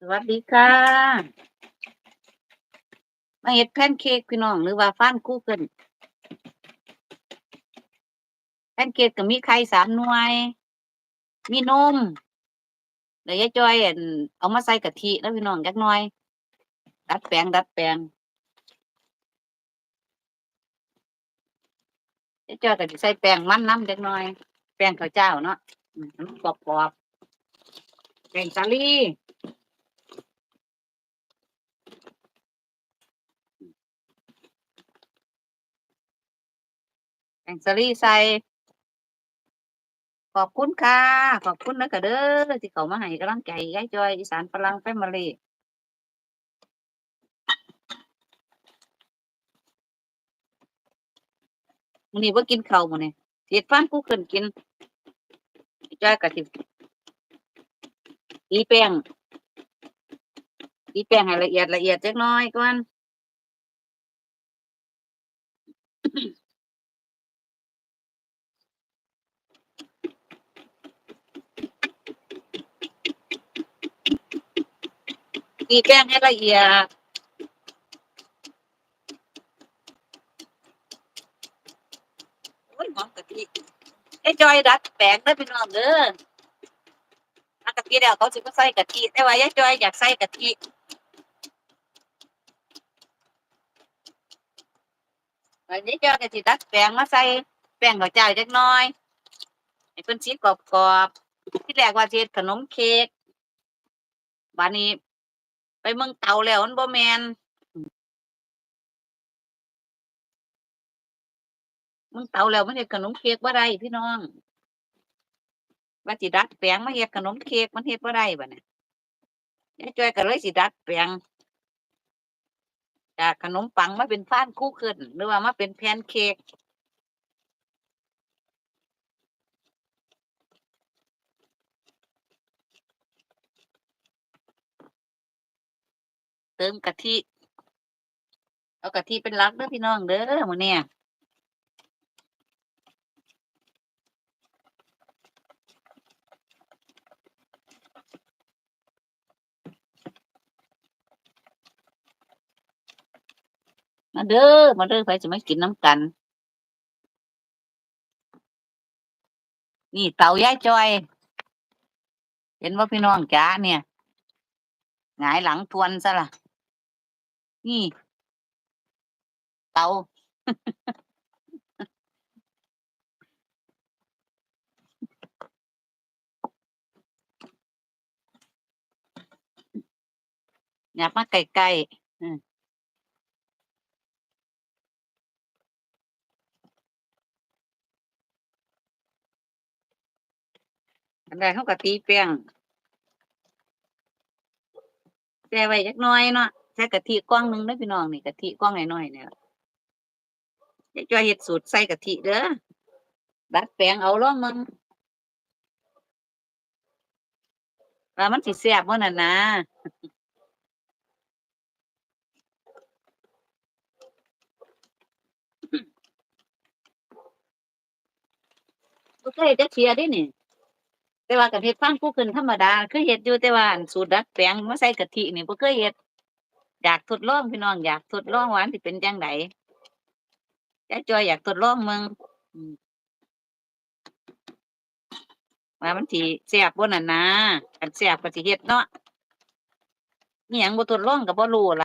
สวัสดีค่ะ มาเฮ็ดแพนเค้กพี่น้องหรือว่าฟ้านคู่กินแพนเค้กก็มีไข่สามหน่วย มีนมเดี๋ยวยายจอยอั่นเอามาใส่กะทิแล้วพี่น้องจักหน่อย ดัดแปลงดัดแปลงยายจอยก็สิใส่แป้งมันน้ำจักหน่อย แป้งข้าวเจ้าเนาะอืมมันกรอบๆแป้งสาลี่ งซลี่ใส่ ขอบคุณค่ะ ขอบคุณนะกะเด้อที่เขามาให้กำลังใจยายจอยอีสานพลังแฟมิลี่มื้อนี้บ่ากินข้าวมื้อนี้เสียฟันกูขึ้นกินยายจอยก็สิตีแป้งตีแป้งให้ละเอียดละเอียดจักน่อยก่อน ตีแป้งให้ละเอียด โอ้ยหอมกะทิไอ้จอยดัดแปลงเด้อพี่น้องเด้ออันกะทิแล้วเขาสิบ่ใส่กะทิแต่ว่ายายจอยอยากใส่กะทิวันนี้จอยก็สิดัดแปลงมาใส่แป้งข้าวเจ้าจักน่อยให้เพิ่นสีกรอบๆที่แรกว่าเฮ็ดขนมเค้กบัดนี้ ไปเมืองเตาแล้วมันบ่แมนเมืองเตาแล้วมันเฮ็ดขนมเค้กบ่ได้พี่น้องว่าสิดัดแปลงมาเฮ็ดขนมเค้กมันเฮ็ดบ่ได้บัดนี้ยายจ้อยก็เลยสิดัดแปลงจากขนมปังมาเป็นฟ้านคู่ขึ้นหรือว่ามาเป็นแพนเค้ก ติมกะทิ เอากะทิเป็นลักเด้อพี่น้องเด้อมื้อเนี้ยมาเด้อ มาเด้อไผสิมากินน้ำกัน นี่เตาย่ายจอย เห็นว่าพี่น้องจ๋าเนี่ย หงายหลังทวนซะล่ะ นี่ เตา อยากมาใกล้ๆอืมอันใดเขาก็ตีแป้งแช่ไว้จักหน่อยเนาะ ใส่กะทิกล่องหนึงเด้พี่น้องนี่กะทิกล่องน้อยๆเนี่ยล่ะจ้อยเฮ็ดสูตรใส่กะทิเด้อดัดแปลงเอาลองมึงว่ามันสิแซ่บบ่นั่นนะบ่เคยเฮ็ดจักเที่ยเด้นี่ แต่ว่าก็เฮ็ดฟังผู้ขึ้นธรรมดาคือเฮ็ดอยู่แต่ว่าสูตรดัดแปลงมาใส่กะทินี่บ่เคยเฮ็ด อยากทดลองพี่น้องอยากทดลองหวานที่เป็นจังไดยายจอยอยากทดลองเมืองมว่ามันทีเสียบบนนั่นนะกันแซ่บก็สิเฮ็ดเนาะมีหยังบ่ทดลองก็บ่รู้ล่ะ